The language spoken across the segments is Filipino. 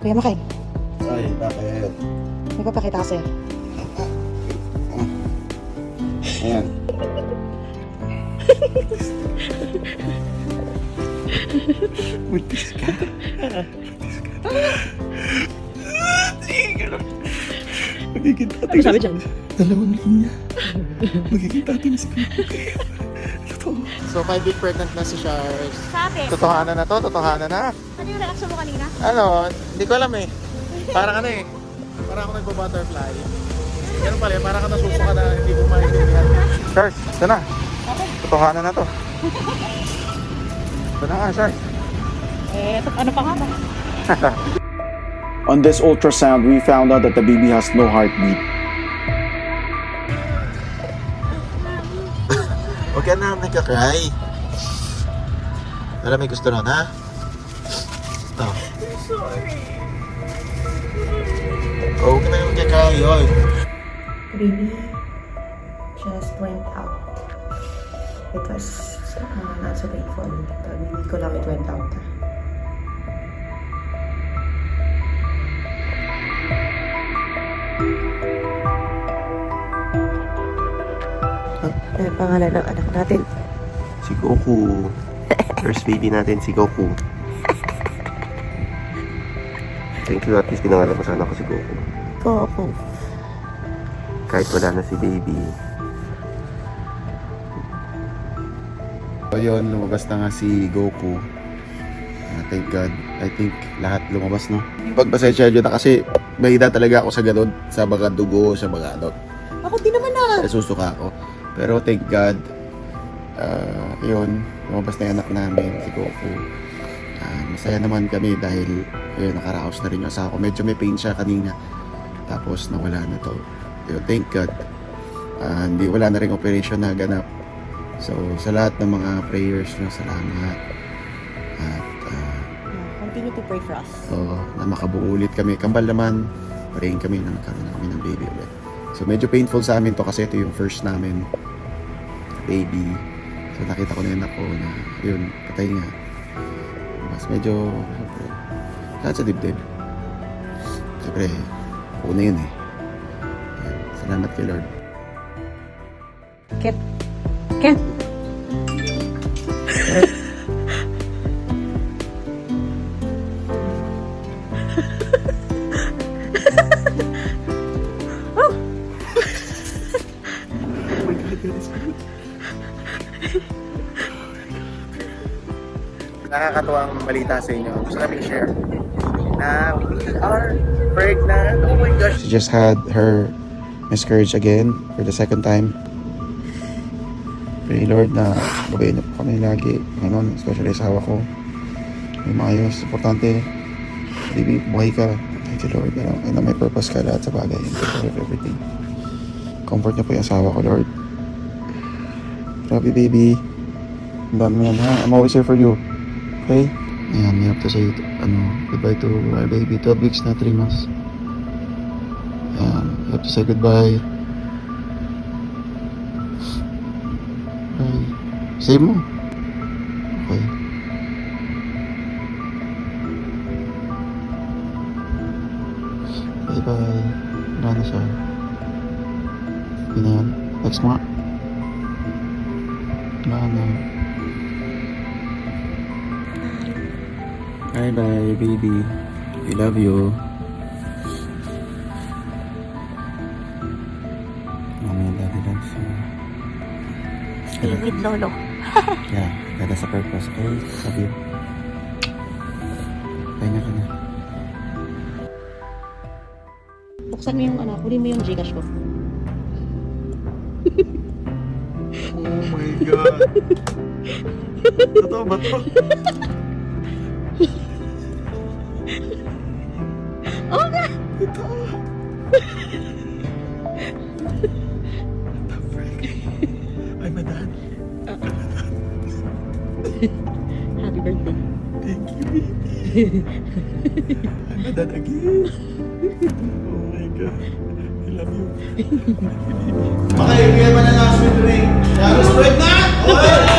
Kuya Makay, Ay, bakit? may papakita sa'yo. Ayan. Buntis ka. Magiging tatay Ano sabi dyan? Dalawang linya. Magiging tatay na si Kuya. So, five week pregnant na si Charles. Sabi, Totohanan na to, totohanan na. ano yung reaction mo kanina? Ano, hindi ko alam eh. Parang ano eh. Parang ako nagpo-butterfly. Ganun pala eh, parang ka nasusuka na hindi ko maintindihan. Charles, ito na. Totohanan na to. Ito na nga, Charles. Eh, ano pa nga ba? On this ultrasound, we found out that the baby has no heartbeat. Huwag ka na nagka-cry. Alam, may gusto nun, ha? Ito. sorry. Oh, huwag ka na nagka-cry, oy. Baby just went out. It was uh, not so painful. The baby ko lang it went out. Ano pangalan ng anak natin? Si Goku. First baby natin, si Goku. Thank you, at least pinangalan ko sana ko si Goku. Goku. Kahit wala na si baby. So yun, lumabas na nga si Goku. Ah, thank God. I think lahat lumabas, no? Pagpasensya nyo na kasi may hida talaga ako sa ganun. Sa mga dugo, sa mga ano. Ako din naman na. Nasusuka ako. Pero thank God, ah, yun, lumabas na yung anak namin, si Goku. Ah, masaya naman kami dahil yun, nakaraos na rin yung asawa ko. Medyo may pain siya kanina. Tapos nawala na to. Yun, thank God. Ah, hindi, wala na rin operation na ganap. So, sa lahat ng mga prayers nyo, salamat. At ah, Continue to pray for us. Oo, na makabuo ulit kami. Kambal naman, praying kami na magkaroon na kami ng baby ulit. So medyo painful sa amin to kasi ito yung first namin baby. So nakita ko na yun ako na yun, patay nga. Mas medyo, syempre, lahat sa dibdib. Siyempre, una yun eh. Yan. Salamat kay Lord. Ket. Ket. Nakakatuwang balita sa inyo. Gusto namin share na we are pregnant. Oh my gosh. She just had her miscarriage again for the second time. Pray Lord na gabayin niyo po kami lagi. Ngayon, especially sa asawa ko. May maayos. Importante, baby, buhay ka. Thank you Lord. Ano, may purpose ka lahat sa bagay. Take care of everything. Comfort niyo po yung asawa ko, Lord. You, baby. Ang dami yan, ha? I'm always here for you. Okay? Ayan, we have to say ano, goodbye to our baby. 12 weeks na, 3 months. Ayan, we have to say goodbye. Bye. Say mo. Okay. Bye-bye. Wala na siya. Yun na yan. Next mo na. Bye bye, baby. We love you. Mommy and daddy loves you. Stay with Lolo. Yeah, that is a purpose, okay? Love you. Pahinga ka na. Buksan mo yung ano, kunin mo yung Gcash ko. God. Totoo ba to? Oo nga! Totoo. The frick? I'm a dad. Happy birthday. Thank you, baby. I'm a dad again. Oh my God. I love you. Okay, bigyan mo na ng sweet drink. Tapos pregnant! Smart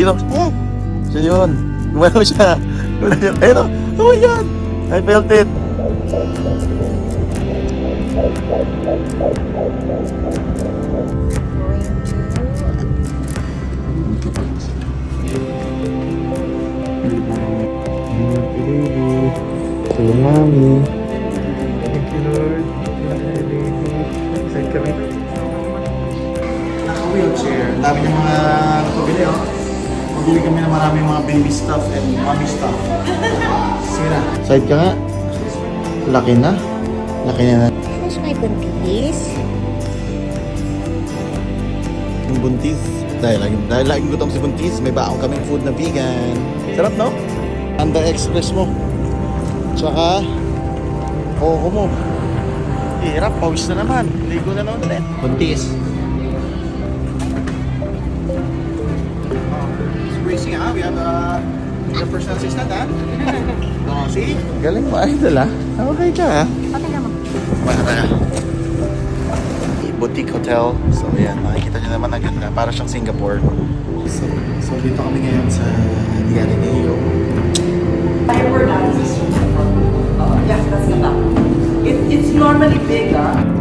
kid. Ayun o. Ayan. Siya yun. Gumalaw siya. Ayun o. Oh my God. I felt it. So, mami. Thank you, Lord. Excited kami. Naka-wheelchair. Ang dami niyang mga pabili, oh. Pabili kami ng maraming mga baby stuff and mommy stuff. Sige na. Side ka nga. Laki na. Laki na na. Who's my buntis? Yung buntis. Dahil laging, dahil laging gutom si buntis, may baong kaming food na vegan. Sarap, no? Panda Express mo. Tsaka, koko mo. Hirap, pawis na naman. Ligo na naman ulit. Buntis. Racing, ha? We have uh, the personal assistant, ha? Oh, see? Galing mo, idol ah. Okay ka ah. Okay naman. Para boutique hotel. So yan, makikita nyo naman ang ganda. Para siyang Singapore. So, so dito kami ngayon sa Galileo. Fiber dance is uh, yes, that's the back. It, it's normally bigger.